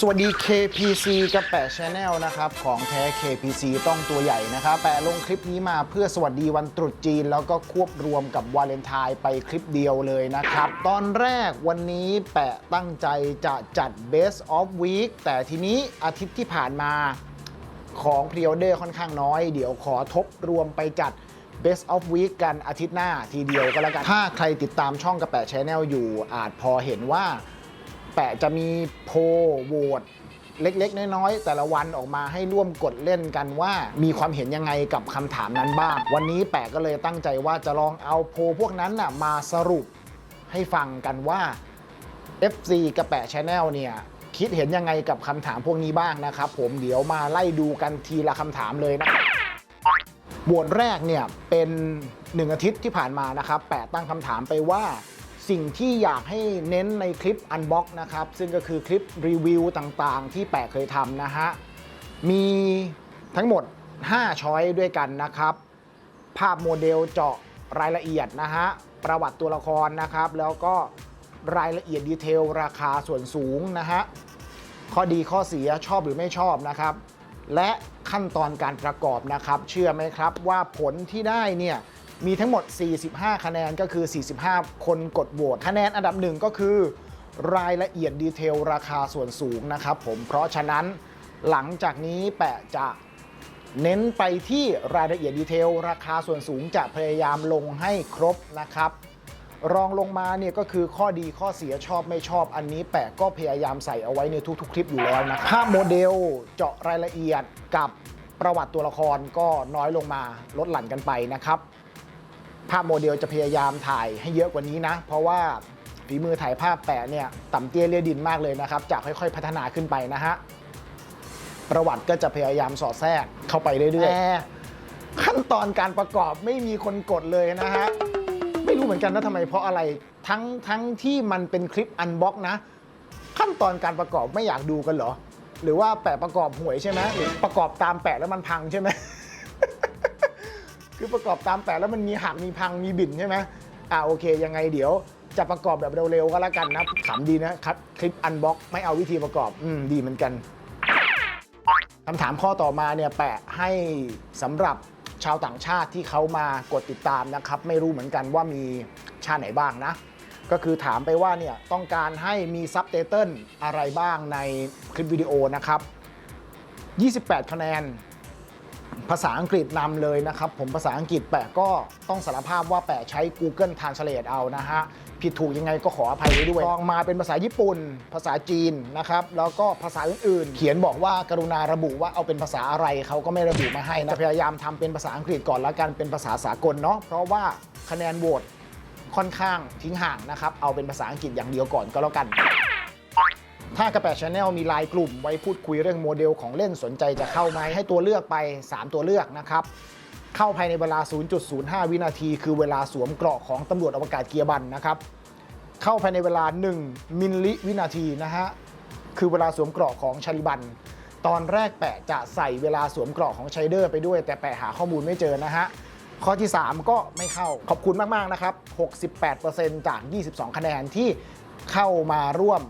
สวัสดี KPC กับแปะ Channel นะครับ ของแท้ KPC ต้องตัวใหญ่นะครับแปะลงคลิปนี้มาเพื่อสวัสดีวันตรุษจีน แล้วก็ควบรวมกับวาเลนไทน์ไปคลิปเดียวเลยนะครับ ตอนแรกวันนี้แปะตั้งใจจะจัด Best of Week แต่ทีนี้อาทิตย์ที่ผ่านมาของพรีออเดอร์ค่อนข้างน้อย เดี๋ยวขอทบรวมไปจัด Best of Week กันอาทิตย์หน้าทีเดียวก็แล้วกัน ถ้าใครติดตามช่องกระแปะ Channel อยู่อาจพอเห็นว่า แปะจะมีโพโหวตเล็กๆ น้อยๆ แต่ละวันออกมาให้ร่วมกดเล่นกันว่า มีความเห็นยังไงกับคำถามนั้นบ้าง วันนี้แปะก็เลยตั้งใจว่าจะลองเอาโพพวกนั้นนะมาสรุปให้ฟังกันว่า FC กระแปะ Channel เนี่ยคิดเห็นยังไงกับคำถามพวกนี้บ้างนะครับผมเดี๋ยวมาไล่ดูกันทีละคำถามเลยนะโหวตแรกเนี่ยเป็น 1 อาทิตย์ที่ผ่านมานะครับแปะตั้งคำถามไปว่า สิ่งที่อยากให้เน้นในคลิปอันบ็อกนะครับ ซึ่งก็คือคลิปรีวิวต่างๆ ที่แปะเคยทำนะฮะ มีทั้งหมด 5 ช้อยด้วยกันนะครับ ภาพโมเดลเจาะรายละเอียดนะฮะ ประวัติตัวละครนะครับ แล้วก็รายละเอียดดีเทลราคาส่วนสูงนะฮะ ข้อดีข้อเสียชอบหรือไม่ชอบนะครับ และขั้นตอนการประกอบนะครับ เชื่อไหมครับว่าผลที่ได้เนี่ย มีทั้งหมด 45 คะแนนก็คือ 45 คนกดโหวตคะแนนอันดับหนึ่งก็คือ รายละเอียดดีเทลราคาส่วนสูงนะครับผมเพราะฉะนั้นหลังจากนี้แปะจะเน้นไปที่รายละเอียดดีเทลราคาส่วนสูงจะพยายามลงให้ครบนะครับ รองลงมาเนี่ยก็คือข้อดีข้อเสียชอบไม่ชอบอันนี้ แปะก็พยายามใส่เอาไว้ในทุกๆ คลิปอยู่แล้วนะภาพโมเดลเจาะรายละเอียดกับประวัติตัวละครก็น้อยลงมาลดหลั่นกันไปนะครับ ภาพโมเดลจะพยายามถ่ายให้เยอะกว่านี้นะ เพราะว่าฝีมือถ่ายภาพแปะเนี่ยต่ำเตี้ยเลียดินมากเลยนะครับจะค่อยๆพัฒนาขึ้นไปนะฮะประวัติก็จะพยายามสอดแทรกเข้าไปเรื่อยๆแต่ขั้นตอนการประกอบไม่มีคนกดเลยนะฮะไม่รู้เหมือนกันนะทำไมเพราะอะไรทั้งทั้งที่มันเป็นคลิปอันบ็อกนะ ขั้นตอนการประกอบไม่อยากดูกันเหรอ หรือว่าแปะประกอบห่วยใช่ไหมหรือประกอบตามแปะแล้วมันพังใช่ไหม คือประกอบตามแปะแล้วมันมีหักมีพังมีบิ่นใช่ไหมอ่าโอเค ยังไงเดี๋ยวจะประกอบแบบเร็วๆก็แล้วกันนะขำดีนะครับคลิปอันบ็อกไม่เอาวิธีประกอบ อืมดีเหมือนกันคำถามข้อต่อมาเนี่ยแปะให้สำหรับชาวต่างชาติที่เขามากดติดตามนะครับ ไม่รู้เหมือนกันว่ามีชาติไหนบ้างนะ ก็คือถามไปว่าเนี่ยต้องการให้มีซับไตเติลอะไรบ้างในคลิปวิดีโอนะครับ 28 คะแนน ภาษาอังกฤษนำเลยนะครับ ผมภาษาอังกฤษแปะก็ต้องสารภาพว่าแปะใช้ Google Translate เอานะฮะ ผิดถูกยังไงก็ขออภัยไว้ด้วยลองมาเป็นภาษาญี่ปุ่น ภาษาจีนนะครับ แล้วก็ภาษาอื่นๆ เขียนบอกว่ากรุณาระบุว่าเอาเป็นภาษาอะไรเขาก็ไม่ระบุมาให้นะพยายามทำเป็นภาษาอังกฤษก่อนแล้วกันเป็นภาษาสากลเนาะเพราะว่าคะแนนโหวตค่อนข้างทิ้งห่างนะครับเอาเป็นภาษาอังกฤษอย่างเดียวก่อนก็แล้วกัน ถ้ากระแปะชาแนลมีไลน์กลุ่มไว้พูดคุยเรื่องโมเดลของเล่นสนใจจะเข้าไหมให้ตัวเลือกไป 3 ตัวเลือกนะครับ เข้าภายในเวลา 0.05 วินาที คือเวลาสวมเกราะของตำรวจอวกาศเกียร์บันนะครับ เข้าภายในเวลา 1 มิลลิวินาทีนะฮะ คือเวลาสวมเกราะของชาลิบัน ตอนแรกแปะจะใส่เวลาสวมเกราะของชัยเดอร์ไปด้วย แต่แปะหาข้อมูลไม่เจอนะฮะข้อที่ 3 ก็ไม่เข้าขอบคุณมาก ๆ นะครับ 68%จาก 22 คะแนนที่เข้ามาร่วม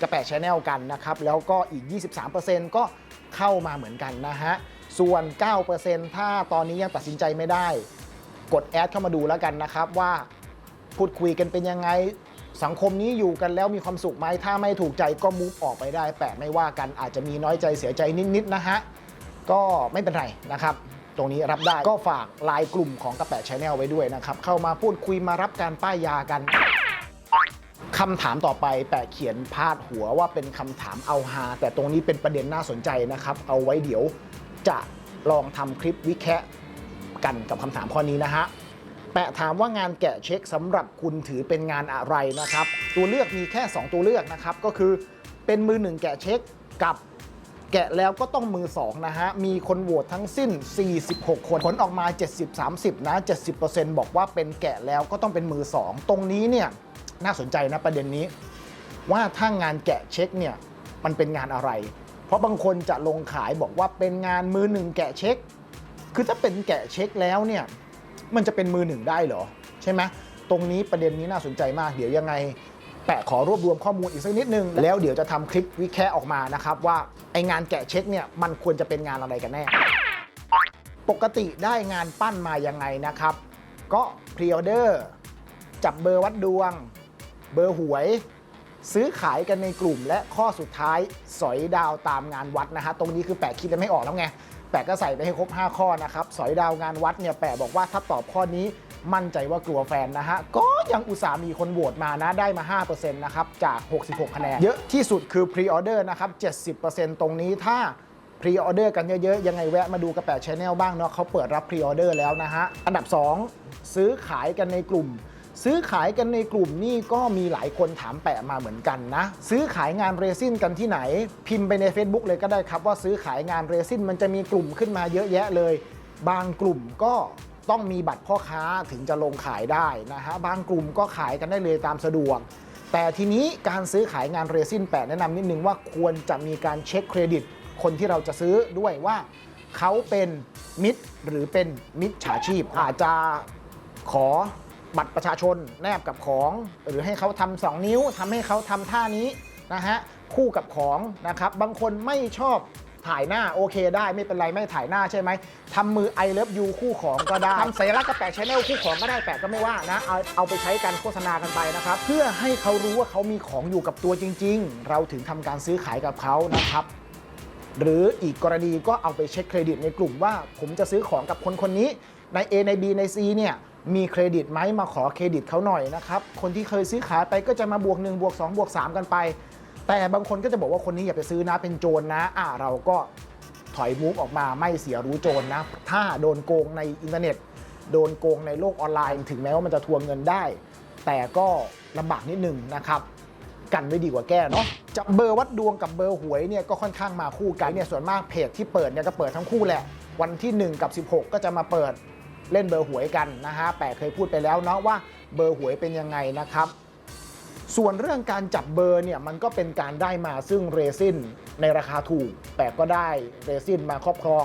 กระแปะชแนลกันนะครับ แล้วก็อีก 23%ก็เข้ามาเหมือนกันนะฮะ ส่วน 9%ถ้าตอนนี้ยังตัดสินใจไม่ได้ กดแอดเข้ามาดูแล้วกันนะครับว่าพูดคุยกันเป็นยังไงสังคมนี้อยู่กันแล้วมีความสุขไหมถ้าไม่ถูกใจก็มูฟออกไปได้ แปะไม่ว่ากันอาจจะมีน้อยใจเสียใจนิดๆนะฮะ ก็ไม่เป็นไรนะครับ ตรงนี้รับได้ก็ฝากไลน์กลุ่มของกระแปะชแนลไว้ด้วยนะครับ เข้ามาพูดคุยมารับการป้ายยากัน คำถามต่อไปแปะเขียนพาดหัวว่าเป็นคำถามเอาฮาแต่ตรงนี้เป็นประเด็นน่าสนใจนะครับ เอาไว้เดี๋ยวจะลองทำคลิปวิแคะกันกับคำถามข้อนี้นะฮะแปะถามว่างานแกะเช็คสำหรับคุณถือเป็นงานอะไรนะครับ ตัวเลือกมีแค่ 2 ตัวเลือกนะครับ ก็คือเป็นมือหนึ่งแกะเช็คกับแกะแล้วก็ต้องมือ 2 นะฮะ มีคนโหวตทั้งสิ้น 46 คน ผลออกมา 70-30 นะ 70%บอกว่าเป็นแกะแล้วก็ต้องเป็นมือ 2 ตรงนี้เนี่ย น่าสนใจนะประเด็นนี้ ว่าถ้างานแกะเช็คเนี่ยมันเป็นงานอะไร เพราะบางคนจะลงขายบอกว่าเป็นงานมือหนึ่งแกะเช็ค คือถ้าเป็นแกะเช็คแล้วเนี่ยมันจะเป็นมือหนึ่งได้เหรอ ใช่ไหมตรงนี้ประเด็นนี้น่าสนใจมาก เดี๋ยวยังไงแปะขอรวบรวมข้อมูลอีกสักนิดนึง แล้วเดี๋ยวจะทำคลิปวิแคะออกมานะครับ ว่าไองานแกะเช็คเนี่ยมันควรจะเป็นงานอะไรกันแน่ ปกติได้งานปั้นมายังไงนะครับ ก็พรีออเดอร์จับเบอร์วัดดวง เบอร์หวย ซื้อขายกันในกลุ่ม และข้อสุดท้ายสอยดาวตามงานวัดนะฮะตรงนี้คือแปะคิดแล้วไม่ออกแล้วไงแปะก็ใส่ไปให้ครบ 5 ข้อนะครับสอยดาวงานวัดเนี่ยแปะบอกว่าถ้าตอบข้อนี้มั่นใจว่ากลัวแฟนนะฮะ ก็ยังอุตส่าห์มีคนโหวตมานะได้มา 5%นะครับ จาก 66 คะแนน เยอะที่สุดคือพรีออเดอร์นะครับ 70%ตรงนี้ถ้าพรีออเดอร์กันเยอะๆ ยังไงแวะมาดูกระแปะชแนลบ้างเนาะเขาเปิดรับพรีออเดอร์แล้วนะฮะ อันดับ 2 ซื้อขายกันในกลุ่ม ซื้อขายกันในกลุ่มนี่ก็มีหลายคนถามแปะมาเหมือนกันนะ ซื้อขายงานเรซินกันที่ไหน พิมพ์ไปใน Facebook เลยก็ได้ครับว่าซื้อขายงานเรซินมันจะมีกลุ่มขึ้นมาเยอะแยะเลย บางกลุ่มก็ต้องมีบัตรพ่อค้าถึงจะลงขายได้นะฮะบางกลุ่มก็ขายกันได้เลยตามสะดวก แต่ทีนี้การซื้อขายงานเรซินแปะแนะนำนิดนึงว่าควรจะมีการเช็คเครดิต คนที่เราจะซื้อด้วยว่าเขาเป็นมิตรหรือเป็นมิจฉาชีพอาจจะขอ บัตรประชาชนแนบกับของ หรือให้เขาทำสองนิ้วทำให้เขาทำท่านี้นะฮะคู่กับของนะครับบางคนไม่ชอบถ่ายหน้าโอเคได้ไม่เป็นไรไม่ถ่ายหน้าใช่ไหมทำมือ I love you คู่ของก็ได้ทำสัญลักษณ์กระแปะชแนลคู่ของก็ได้แปะก็ไม่ว่านะเอาเอาไปใช้กันโฆษณากันไปนะครับ เพื่อให้เขารู้ว่าเขามีของอยู่กับตัวจริง ๆ เราถึงทำการซื้อขายกับเขานะครับ หรืออีกกรณีก็เอาไปเช็คเครดิตในกลุ่มว่า ผมจะซื้อของกับคนคนนี้ใน A ใน B ใน C เนี่ย มีเครดิตไหมมาขอเครดิตเขาหน่อยนะครับคนที่เคยซื้อขายไปก็จะมาบวก1บวก2บวก3 กันไป แต่บางคนก็จะบอกว่าคนนี้อย่าไปซื้อนะเป็นโจรนะอ่าเราก็ถอยมูฟออกมาไม่เสียรู้โจรนะ ถ้าโดนโกงในอินเทอร์เน็ต โดนโกงในโลกออนไลน์ ถึงแม้ว่ามันจะทวงเงินได้ แต่ก็ลำบากนิดหนึงนะครับกันไว้ดีกว่าแก้เนาะจะเบอร์วัดดวงกับเบอร์หวยเนี่ยก็ค่อนข้างมาคู่กันเนี่ยส่วนมากเพจที่เปิดเนี่ยก็เปิดทั้งคู่แหละ วันที่ 1 กับ 16 ก็จะมาเปิด เล่นเบอร์หวยกันนะฮะแปะเคยพูดไปแล้วเนาะว่าเบอร์หวยเป็นยังไงนะครับ ส่วนเรื่องการจับเบอร์เนี่ยมันก็เป็นการได้มาซึ่งเรซินในราคาถูก แต่ก็ได้เรซินมาครอบครอง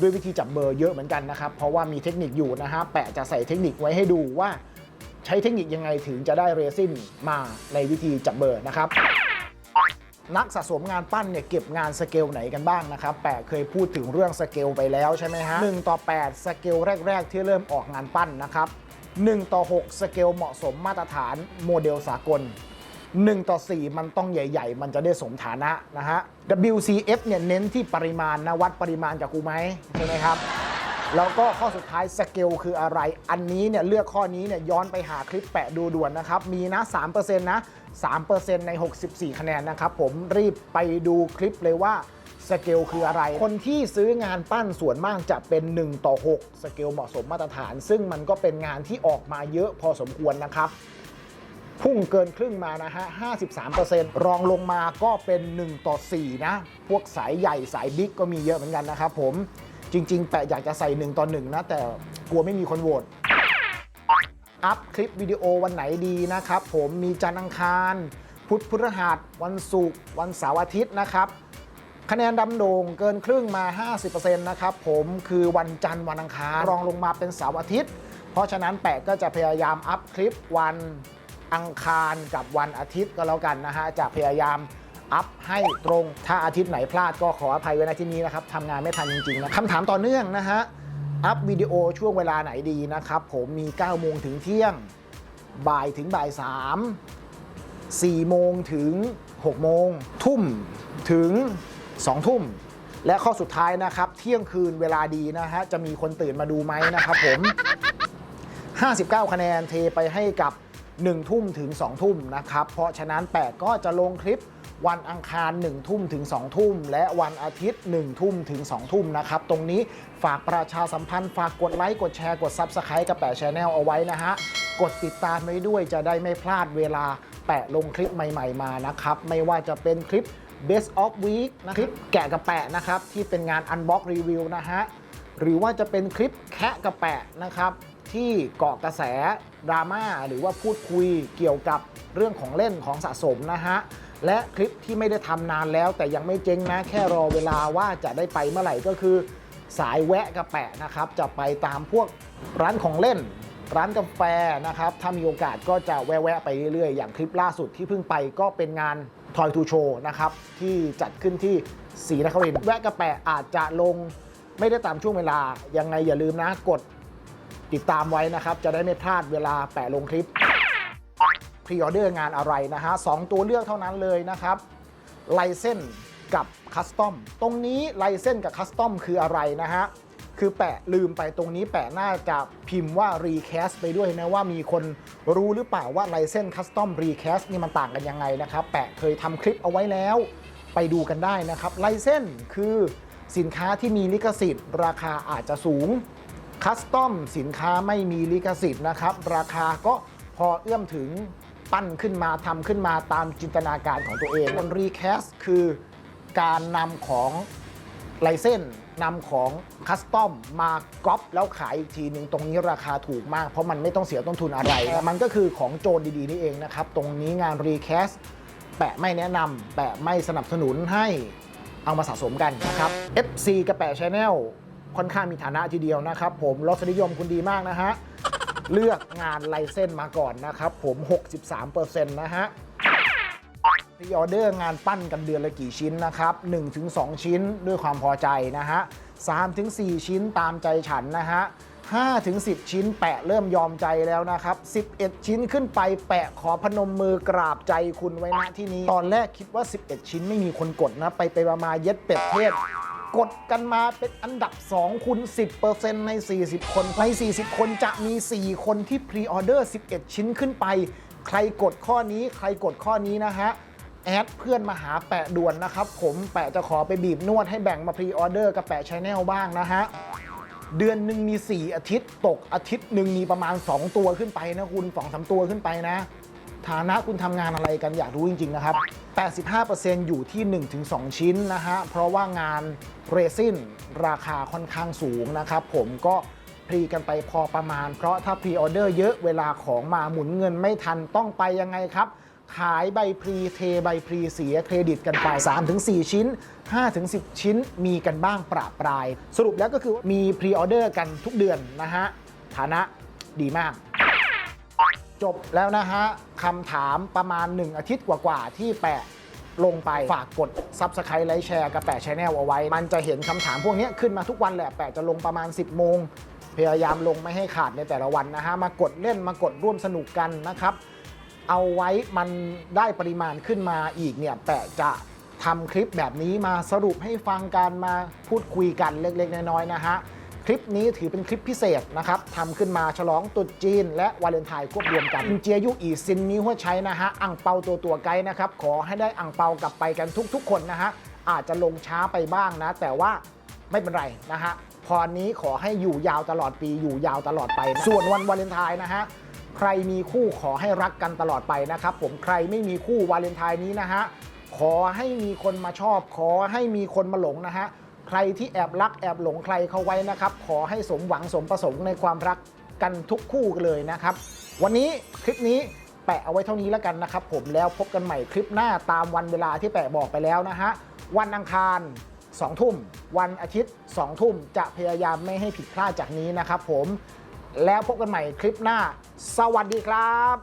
ด้วยวิธีจับเบอร์เยอะเหมือนกันนะครับ เพราะว่ามีเทคนิคอยู่นะฮะแปะจะใส่เทคนิคไว้ให้ดูว่า ใช้เทคนิคยังไงถึงจะได้เรซินมาในวิธีจับเบอร์นะครับ นักสะสมงานปั้นเนี่ยเก็บงานสเกลไหนกันบ้างนะครับแปะเคยพูดถึงเรื่องสเกลไปแล้วใช่ไหมฮะ1ต่อ 8 สเกลแรก ๆ ที่เริ่มออกงานปั้นนะครับ1ต่อ 6 สเกลเหมาะสมมาตรฐานโมเดลสากล 1 ต่อ 4 มันต้องใหญ่ ๆ มันจะได้สมฐานะนะฮะ WCF เนี่ยเน้นที่ปริมาณนะวัดปริมาณจากกูไหมใช่ไหมครับ แล้วก็ข้อสุดท้ายสเกลคืออะไร อันนี้เนี่ยเลือกข้อนี้เนี่ยย้อนไปหาคลิปแปะดูด่วนนะครับ มีนะ 3%นะ 3%ใน 64 คะแนนนะครับ ผมรีบไปดูคลิปเลยว่าสเกลคืออะไร คนที่ซื้องานปั้นส่วนมากจะเป็น 1 ต่อ 6 สเกลเหมาะสมมาตรฐาน ซึ่งมันก็เป็นงานที่ออกมาเยอะพอสมควรนะครับ พุ่งเกินครึ่งมานะฮะ 53%รองลงมาก็เป็น 1 ต่อ 4 นะ พวกสายใหญ่สายบิ๊กก็มีเยอะเหมือนกันนะครับผม จริง ๆ แปะอยากจะใส่1ต่อ1นะ แต่กลัวไม่มีคนโหวตอัพคลิปวิดีโอวันไหนดีนะครับ ผมมีจันทร์อังคาร พุธพฤหัส วันศุกร์วันเสาร์อาทิตย์นะครับคะแนนดำโด่งเกินครึ่งมา 50%นะครับผมคือวันจันทร์วันอังคารรองลงมาเป็นเสาร์อาทิตย์ เพราะฉะนั้นแปะก็จะพยายามอัพคลิปวันอังคารกับวันอาทิตย์ก็แล้วกันนะฮะจะพยายาม อัพให้ตรง ถ้าอาทิตย์ไหนพลาดก็ขออภัยไว้ในที่นี้นะครับทำงานไม่ทันจริงๆนะคำถามต่อเนื่องนะฮะอัพวิดีโอช่วงเวลาไหนดีนะครับ ผมมี 9 โมงถึงเที่ยง บ่ายถึงบ่าย3 4 โมงถึง 6 โมง ทุ่มถึง 2 ทุ่ม และข้อสุดท้ายนะครับ เที่ยงคืนเวลาดีนะฮะ จะมีคนตื่นมาดูไหมนะครับผม 59 คะแนนเทไปให้กับ 1 ทุ่มถึง 2 ทุ่มนะครับ เพราะฉะนั้นแปะก็จะลงคลิป วันอังคาร1ทุ่มถึง2ทุ่ม และวันอาทิตย์1ทุ่มถึง2ทุ่มนะครับ ตรงนี้ฝากประชาสัมพันธ์ฝากกดไลค์กดแชร์กด Subscribe กับแปะชแนลเอาไว้นะฮะ กดติดตามไว้ด้วยจะได้ไม่พลาดเวลาแปะลงคลิปใหม่ ๆมานะครับ ไม่ว่าจะเป็นคลิป Best of Week นะคลิปแกะกับแปะนะครับ ที่เป็นงาน Unbox Review นะฮะ หรือว่าจะเป็นคลิปแคะกระแปะนะครับ ที่เกาะกระแสดราม่าหรือว่าพูดคุยเกี่ยวกับเรื่องของเล่นของสะสมนะฮะ และคลิปที่ไม่ได้ทำนานแล้ว แต่ยังไม่เจ๊งนะ แค่รอเวลาว่าจะได้ไปเมื่อไหร่ก็คือ สายแวะกระแปะนะครับ จะไปตามพวกร้านของเล่น ร้านกาแฟนะครับ ถ้ามีโอกาสก็จะแวะๆไปเรื่อยๆ อย่างคลิปล่าสุดที่เพิ่งไปก็เป็นงาน Toy to Show นะครับ ที่จัดขึ้นที่ศรีนครินทร์แวะกาแฟอาจจะลงไม่ได้ตามช่วงเวลายังไงอย่าลืมนะกดติดตามไว้นะครับ จะได้ไม่พลาดเวลาแปะลงคลิป พรีออเดอร์งานอะไรนะฮะสองตัวเลือกเท่านั้นเลยนะครับไลเส้นกับคัสตอมตรงนี้ไลเส้นกับคัสตอมคืออะไรนะฮะคือแปะลืมไปตรงนี้แปะน่าจะพิมพ์ว่า recast ไปด้วยนะว่ามีคนรู้หรือเปล่าว่าไลเส้นคัสตอม recast นี่มันต่างกันยังไงนะครับ แปะเคยทำคลิปเอาไว้แล้วไปดูกันได้นะครับไลเส้นคือสินค้าที่มีลิขสิทธิ์ ราคาอาจจะสูงคัสตอมสินค้าไม่มีลิขสิทธิ์นะครับ ราคาก็พอเอื้อมถึง ปั้นขึ้นมาทำขึ้นมาตามจินตนาการของตัวเองมันรีแคสคือการนำของไลเส้นนำของคัสตอมมาก๊อปแล้วขายอีกทีหนึ่งตรงนี้ราคาถูกมาก เพราะมันไม่ต้องเสียต้นทุนอะไร มันก็คือของโจรดีๆนี่เองนะครับ ตรงนี้งานรีแคสแปะไม่แนะนำแปะไม่สนับสนุนให้เอามาสะสมกันนะครับ FC กระแปะชาแนลค่อนข้างมีฐานะทีเดียวนะครับ ผมรสนิยมคุณดีมากนะฮะ เลือกงานไลเส้นมาก่อนนะครับ ผม 63%นะฮะพรีออเดอร์งานปั้นกันเดือนละกี่ชิ้นนะครับ 1-2 ชิ้นด้วยความพอใจนะฮะ 3-4 ชิ้นตามใจฉันนะฮะ5-10 ชิ้นแปะเริ่มยอมใจแล้วนะครับ 11 ชิ้นขึ้นไปแปะขอพนมมือกราบใจคุณไว้ณที่นี้ ตอนแรกคิดว่า 11 ชิ้นไม่มีคนกดนะ ไปไปมาเย็ดเป็ดเทศ กดกันมาเป็นอันดับ 2คุณ10%ใน 40 คน ใน 40 คนจะมี 4 คนที่พรีออเดอร์ 11 ชิ้นขึ้นไป ใครกดข้อนี้ ใครกดข้อนี้นะฮะ แอดเพื่อนมาหาแปะด่วนนะครับผม แปะจะขอไปบีบนวดให้แบ่งมาพรีออเดอร์กับแปะชแนลบ้างนะฮะ เดือนหนึ่งมี 4 อาทิตย์ ตกอาทิตย์หนึ่งมีประมาณ 2 ตัวขึ้นไปนะคุณ2อสตัวขึ้นไปนะ ฐานะคุณทำงานอะไรกันอยากรู้จริง ๆ นะครับ 85%อยู่ที่ 1-2 ชิ้นนะฮะ เพราะว่างานเรซินราคาค่อนข้างสูงนะครับ ผมก็พรีกันไปพอประมาณ เพราะถ้าพรีออเดอร์เยอะเวลาของมาหมุนเงินไม่ทันต้องไปยังไงครับ ขายใบพรีเทใบพรีเสียเครดิตกันไป 3-4 ชิ้น 5-10 ชิ้นมีกันบ้างประปราย สรุปแล้วก็คือมีพรีออเดอร์กันทุกเดือนนะฮะฐานะดีมาก จบแล้วนะฮะคำถามประมาณ 1 อาทิตย์กว่าๆที่แปะลงไปฝากกด Subscribe ไลค์แชร์กับแปะชแนลเอาไว้ มันจะเห็นคำถามพวกนี้ขึ้นมาทุกวันแหละแปะจะลงประมาณ 10 โมง พยายามลงไม่ให้ขาดในแต่ละวันนะฮะ มากดเล่นมากดร่วมสนุกกันนะครับ เอาไว้มันได้ปริมาณขึ้นมาอีกเนี่ยแปะจะทำคลิปแบบนี้มาสรุปให้ฟังกันมาพูดคุยกันเล็กๆน้อยๆนะฮะ คลิปนี้ถือเป็นคลิปพิเศษนะครับทำขึ้นมาฉลองตรุษจีน และวาเลนไทน์ควบรวมกันเจียยุอีซินนี้หัวใช้นะฮะอ่งเปาตัวตัวไกด์นะครับขอให้ได้อ่งเปากลับไปกันทุก ๆ คนนะฮะอาจจะลงช้าไปบ้างนะ แต่ว่าไม่เป็นไรนะฮะพรนี้ขอให้อยู่ยาวตลอดปีอยู่ยาวตลอดไปนะส่วนวันวาเลนไทน์นะฮะใครมีคู่ขอให้รักกันตลอดไปนะครับผมใครไม่มีคู่วาเลนไทน์นี้นะฮะขอให้มีคนมาชอบ ขอให้มีคนมาหลงนะฮะ ใครที่แอบรักแอบหลงใครเขาไว้นะครับ ขอให้สมหวังสมประสงค์ในความรักกันทุกคู่เลยนะครับ วันนี้คลิปนี้แปะเอาไว้เท่านี้แล้วกันนะครับ ผมแล้วพบกันใหม่คลิปหน้าตามวันเวลาที่แปะบอกไปแล้วนะฮะวันอังคาร2ทุ่ม วันอาทิตย์2ทุ่มจะพยายามไม่ให้ผิดพลาดจากนี้นะครับ ผมแล้วพบกันใหม่คลิปหน้า สวัสดีครับ